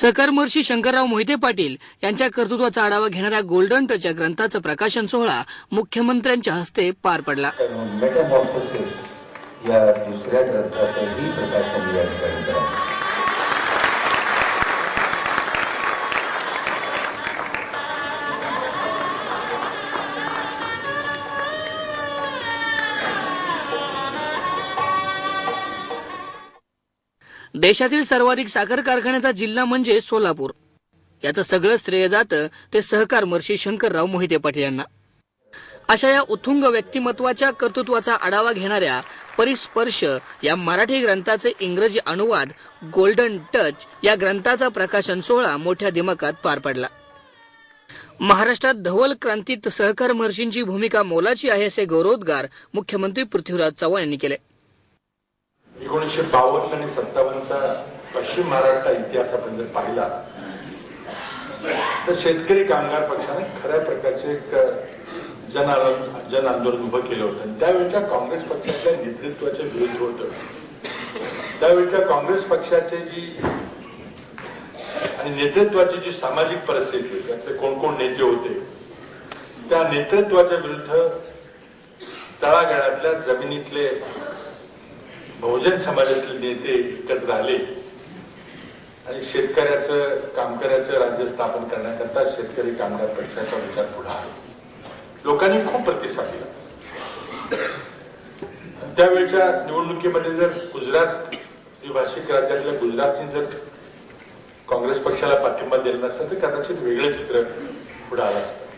सकर्मर्षी शंकरराव मोहिते पाटील यांच्या कर्तृत्वाचा आढावा घेणाऱ्या गोल्डन टच या ग्रंथाचा प्रकाशन सोहळा मुख्यमंत्र्यांच्या हस्ते पार पडला. या दुसऱ्या ग्रंथाचंही प्रकाशन या ठिकाणी देशातील सर्वाधिक साखर कारखान्याचा जिल्हा म्हणजे सोलापूर. याचं सगळं श्रेय जातं ते सहकार महर्षी शंकरराव मोहिते पाटील यांना. अशा या उत्तुंग व्यक्तिमत्वाच्या कर्तृत्वाचा आढावा घेणाऱ्या परिस्पर्श या मराठी ग्रंथाचे इंग्रजी अनुवाद गोल्डन टच या ग्रंथाचा प्रकाशन सोहळा मोठ्या दिमाकात पार पडला. महाराष्ट्रात धवल क्रांतीत सहकार महर्षींची भूमिका मोलाची आहे असे गौरवोद्गार मुख्यमंत्री पृथ्वीराज चव्हाण यांनी केले. एकोणीसशे बावन्न आणि सत्तावन्नचा पश्चिम महाराष्ट्र इतिहास आपण जर पाहिला तर शेतकरी कामगार पक्षाने खऱ्या प्रकारचे एक जन जन आंदोलन उभं केलं होतं. आणि त्यावेळच्या काँग्रेस पक्षाच्या नेतृत्वाच्या विरुद्ध होतं. त्यावेळच्या काँग्रेस पक्षाचे जी आणि नेतृत्वाची जी सामाजिक परिस्थिती होती त्यातले कोण कोण नेते होते त्या नेतृत्वाच्या विरुद्ध तळागाळातल्या जमिनीतले बहुजन समाजातील नेते एकत्र आले आणि शेतकऱ्याचं कामकऱ्याचं राज्य स्थापन करण्याकरता शेतकरी कामगार पक्षाचा विचार पुढे आला. लोकांनी खूप प्रतिसाद दिला. आणि त्यावेळच्या निवडणुकीमध्ये जर गुजरात भाषिक राज्यातल्या गुजरातने जर काँग्रेस पक्षाला पाठिंबा दिला नसता तर कदाचित वेगळं चित्र पुढे आलं असतं.